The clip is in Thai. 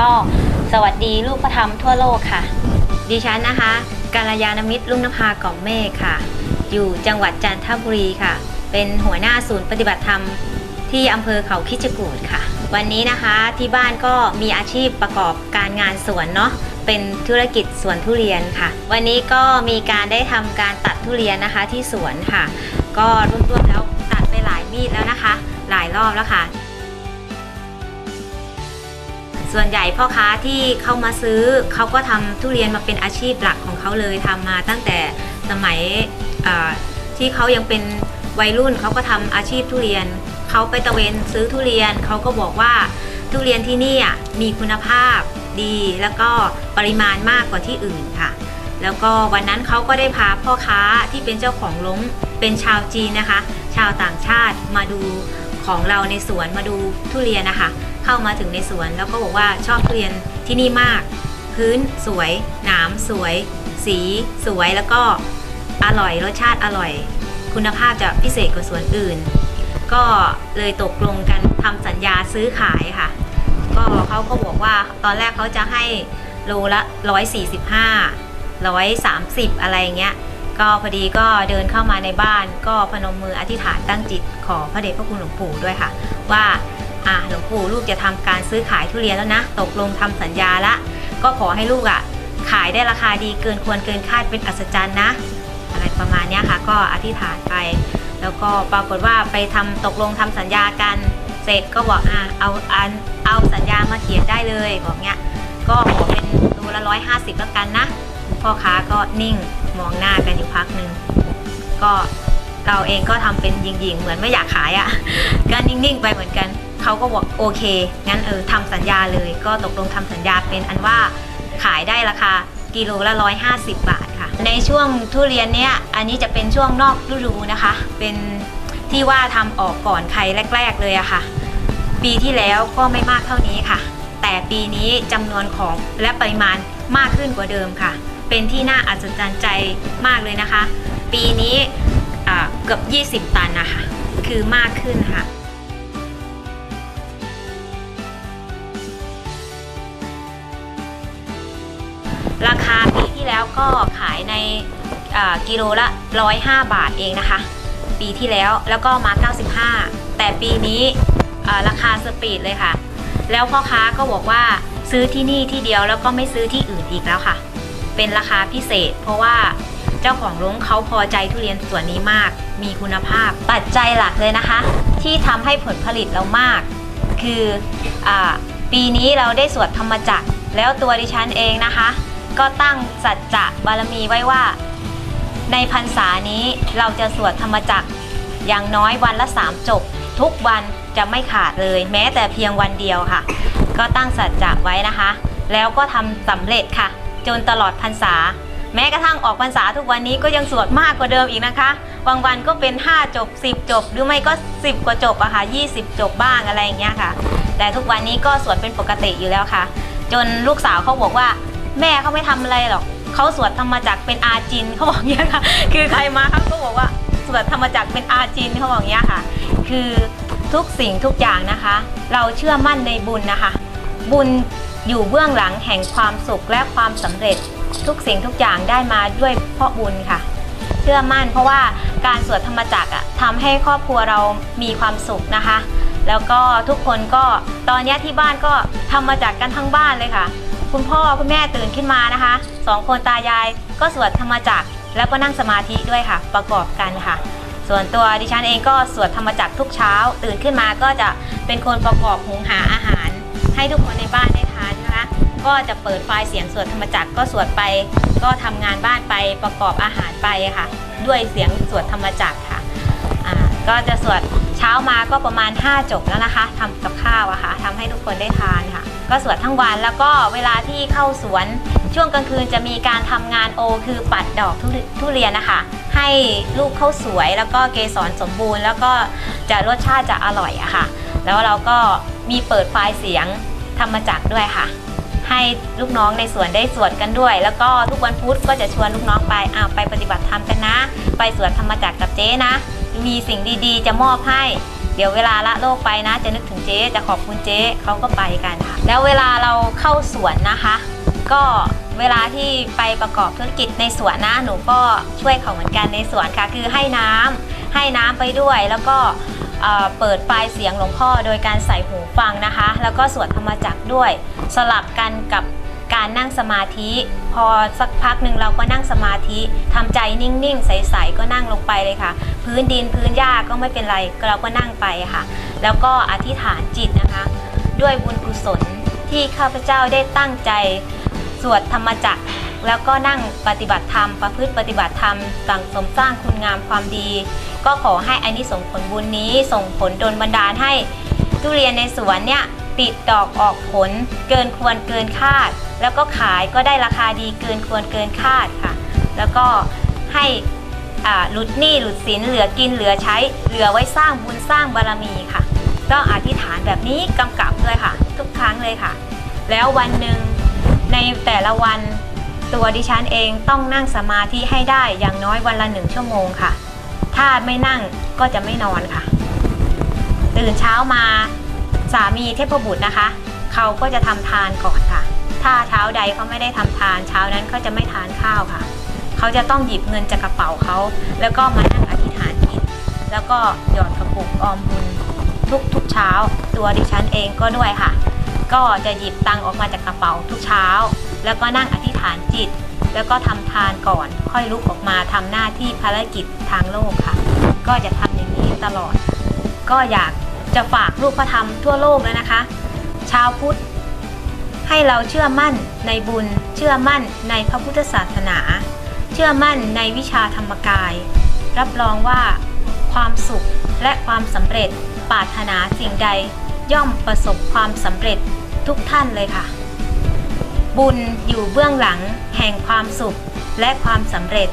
ก็สวัสดีลูกพระธรรมทั่วโลกค่ะ ดิฉันนะคะกาลยานมิตรลุ่งนภากล่อมเมฆค่ะ อยู่จังหวัดจันทบุรีค่ะ เป็นหัวหน้าศูนย์ปฏิบัติธรรมที่อำเภอเขาคิจกูดค่ะ วันนี้นะคะที่บ้านก็มีอาชีพประกอบการงานสวนเนาะเป็นธุรกิจสวนทุเรียนค่ะ วันนี้ก็มีการได้ทำการตัดทุเรียนนะคะที่สวนค่ะ ก็รวมๆแล้วตัดไปหลายมีดแล้วนะคะ หลายรอบแล้วค่ะ ส่วนใหญ่พ่อค้าที่เข้ามาซื้อเขาก็ทำทุเรียนมาเป็นอาชีพหลักของเขาเลยทำมาตั้งแต่สมัยที่เขายังเป็นวัยรุ่นเขาก็ทำอาชีพทุเรียนเขาไปตะเวนซื้อทุเรียนเขาก็บอกว่าทุเรียนที่นี่มีคุณภาพดีแล้วก็ปริมาณมากกว่าที่อื่นค่ะ แล้วก็วันนั้นเขาก็ได้พาพ่อค้าที่เป็นเจ้าของลงเป็นชาวจีนนะคะ ชาวต่างชาติมาดู ของเราในสวนมาดูทุเรียนนะคะเข้ามาถึงในสวนแล้วก็บอกว่าชอบทุเรียนที่นี่มาก พื้นสวย หนามสวย สีสวยแล้วก็อร่อยรสชาติอร่อย คุณภาพจะพิเศษกว่าสวนอื่น ก็เลยตกลงกันทำสัญญาซื้อขายค่ะ ก็เขาก็บอกว่าตอนแรกเขาจะให้โลละ 145 130 อะไรเงี้ย ก็พอดีก็เดินเข้ามาในบ้านก็พนมมืออธิษฐานตั้งจิตขอพระเดชพระคุณหลวงปู่ด้วยค่ะ ว่าอะหลวงปู่ลูกจะทำการซื้อขายทุเรียนแล้วนะ ตกลงทำสัญญาละ ก็ขอให้ลูกอะ่ะขายได้ราคาดีเกินควรเกินคาดเป็นอัศจรรย์นะ อะไรประมาณนี้ค่ะ ก็อธิษฐานไป แล้วก็ปรากฏว่าไปทำตกลงทำสัญญากันเสร็จก็บอกอะเอาอันเอาสัญญามาเขียนได้เลยบอกเนี้ยก็ขอเป็นตัวละร้อยห้าสิบแล้วกันนะพ่อค้าก็นิ่ง มองหน้ากันอยู่พักหนึ่งก็เราเองก็ทำเป็นยิงๆ เหมือนไม่อยากขายอะ่ะก็นิ่งๆ ไปเหมือนกันเขาก็บอกโอเค งั้นเออทำสัญญาเลย ก็ตกลงทำสัญญาเป็นอันว่าขายได้ราคากิโลละ 150 บาทค่ะ ในช่วงทุเรียนเนี้ยอันนี้จะเป็นช่วงนอกฤดูนะคะ เป็นที่ว่าทำออกก่อนใครแรก ๆ เลยอะค่ะ ปีที่แล้วก็ไม่มากเท่านี้ค่ะ แต่ปีนี้จำนวนของและปริมาณมากขึ้นกว่าเดิมค่ะ เป็นที่น่าอัศจรรย์ใจมากเลยนะคะ ปีนี้เกือบ 20 ตันนะคะ คือมากขึ้นค่ะราคาปีที่แล้วก็ขายในกิโลละ 105 บาทเองนะคะ ปีที่แล้วแล้วก็มา 95 แต่ปีนี้ราคาสปีดเลยค่ะ แล้วพ่อค้าก็บอกว่าซื้อที่นี่ที่เดียวแล้วก็ไม่ซื้อที่อื่นอีกแล้วค่ะ เป็นราคาพิเศษ เพราะว่าเจ้าของลุงเขาพอใจทุเรียนสวนนี้มาก มีคุณภาพ ปัจจัยหลักเลยนะคะ ที่ทำให้ผลผลิตเรามาก คืออปีนี้เราได้สวดธรรมจักร แล้วตัวดิฉันเองนะคะ ก็ตั้งสัจจะบารมีไว้ว่า ในพรรษานี้เราจะสวดธรรมจักรอย่างน้อยวันละสามจบ ทุกวันจะไม่ขาดเลย แม้แต่เพียงวันเดียวค่ะ ก็ตั้งสัจจะไว้นะคะ แล้วก็ทำสำเร็จค่ะ จนตลอดพรรษา แม้กระทั่งออกพรรษาทุกวันนี้ก็ยังสวดมากกว่าเดิมอีกนะคะ บางวันก็เป็น 5 จบ 10 จบ หรือไม่ก็ 10 กว่าจบอะค่ะ20 จบบ้างอะไรอย่างเงี้ยค่ะ แต่ทุกวันนี้ก็สวดเป็นปกติอยู่แล้วค่ะ จนลูกสาวเขาบอกว่า แม่เขาไม่ทำอะไรหรอกเขาสวดธรรมจักเป็นอาจินเขาบอกอย่างเงี้ยค่ะ คือใครมาเขาก็บอกว่าสวดธรรมจักเป็นอาจินเขาบอกอย่างเงี้ยค่ะ คือทุกสิ่งทุกอย่างนะคะ เราเชื่อมั่นในบุญนะคะ บุญ อยู่เบื้องหลังแห่งความสุขและความสำเร็จทุกสิ่งทุกอย่างได้มาด้วยเพราะบุญค่ะ เชื่อมั่นเพราะว่าการสวดธรรมจักรทำให้ครอบครัวเรามีความสุขนะคะ แล้วก็ทุกคนก็ตอนนี้ที่บ้านก็ทำมาจากกันทั้งบ้านเลยค่ะ คุณพ่อคุณแม่ตื่นขึ้นมานะคะสองคนตายายก็สวดธรรมจักรแล้วก็นั่งสมาธิด้วยค่ะ ประกอบกันค่ะ ส่วนตัวดิฉันเองก็สวดธรรมจักรทุกเช้า ตื่นขึ้นมาก็จะเป็นคนประกอบหุงหาอาหาร ให้ทุกคนในบ้านได้ทานนะคะ ก็จะเปิดไฟล์เสียงสวดธรรมจักรก็สวดไป ก็ทำงานบ้านไปประกอบอาหารไปค่ะ ด้วยเสียงสวดธรรมจักรค่ะก็จะสวดเช้ามาก็ประมาณ 5 จบแล้วนะคะทำกับข้าวอะค่ะทำให้ทุกคนได้ทานค่ะ ก็สวดทั้งวันแล้วก็เวลาที่เข้าสวน ช่วงกลางคืนจะมีการทำงานโอ คือปัดดอกทุเรทุเรียนนะคะ ให้ลูกเข้าสวยแล้วก็เกสรสมบูรณ์ แล้วก็จะรสชาติจะอร่อยอะค่ะ แล้วเราก็มีเปิดไฟล์เสียงธรรมจักรด้วยค่ะ ให้ลูกน้องในสวนได้สวดกันด้วย แล้วก็ทุกวันพุธก็จะชวนลูกน้องไปอ้าวไปปฏิบัติธรรมกันนะ ไปสวดธรรมจักรกับเจ๊นะ มีสิ่งดีๆ จะมอบให้เดี๋ยวเวลาละโลกไปนะ จะนึกถึงเจ๊จะขอบคุณเจ๊เขาก็ไปกันค่ะ แล้วเวลาเราเข้าสวนนะคะ ก็เวลาที่ไปประกอบธุรกิจในสวนนะหนูก็ช่วยเขาเหมือนกันในสวนค่ะ คือให้น้ำให้น้ำไปด้วยแล้วก็ เปิดไฟล์เสียงหลวงพ่อโดยการใส่หูฟังนะคะ แล้วก็สวดธรรมจักรด้วย สลับกันกับการนั่งสมาธิ พอสักพักหนึ่งเราก็นั่งสมาธิทำใจนิ่งๆ ใสๆก็นั่งลงไปเลยค่ะ พื้นดินพื้นหญ้าก็ไม่เป็นไรเราก็นั่งไปค่ะ แล้วก็อธิษฐานจิตนะคะ ด้วยบุญกุศลที่ข้าพเจ้าได้ตั้งใจ สวดธรรมจักร แล้วก็นั่งปฏิบัติธรรม ประพฤติปฏิบัติธรรมสั่งสมสร้างคุณงามความดี ก็ขอให้อานิสงส์ผลบุญนี้ส่งผลดลบันดาลให้ทุเรียนในสวนเนี่ยติดดอกออกผลเกินควรเกินคาด แล้วก็ขายก็ได้ราคาดีเกินควรเกินคาดค่ะ แล้วก็ให้หลุดหนี้หลุดสินเหลือกินเหลือใช้เหลือไว้สร้างบุญสร้างบารมีค่ะก็อธิษฐานแบบนี้กำกับด้วยค่ะ ทุกครั้งเลยค่ะ แล้ววันหนึ่งในแต่ละวัน ตัวดิฉันเองต้องนั่งสมาธิให้ได้อย่างน้อยวันละหนึ่งชั่วโมงค่ะ ถ้าไม่นั่งก็จะไม่นอนค่ะ ตื่นเช้ามาสามีเทพบุตรนะคะ เขาก็จะทำทานก่อนค่ะ ถ้าเช้าใดเขาไม่ได้ทำทานเช้านั้นเขาจะไม่ทานข้าวค่ะ เขาจะต้องหยิบเงินจากกระเป๋าเขาแล้วก็มานั่งอธิษฐานจิตแล้วก็หยอดกระปุกออมบุญทุกทุกเช้า ตัวดิฉันเองก็ด้วยค่ะ ก็จะหยิบตังออกมาจากกระเป๋าทุกเช้า แล้วก็นั่งอธิษ ฐานจิต แล้วก็ทำทานก่อน ค่อยลุกออกมาทำหน้าที่ภารกิจทางโลกค่ะ ก็จะทำอย่างนี้ตลอด ก็อยากจะฝากลูกพระธรรมทั่วโลกแล้วนะคะ ชาวพุทธ ให้เราเชื่อมั่นในบุญ เชื่อมั่นในพระพุทธศาสนา เชื่อมั่นในวิชาธรรมกาย รับรองว่าความสุขและความสำเร็จปรารถนาสิ่งใดย่อมประสบความสำเร็จทุกท่านเลยค่ะ บุญอยู่เบื้องหลังแห่งความสุขและความสำเร็จ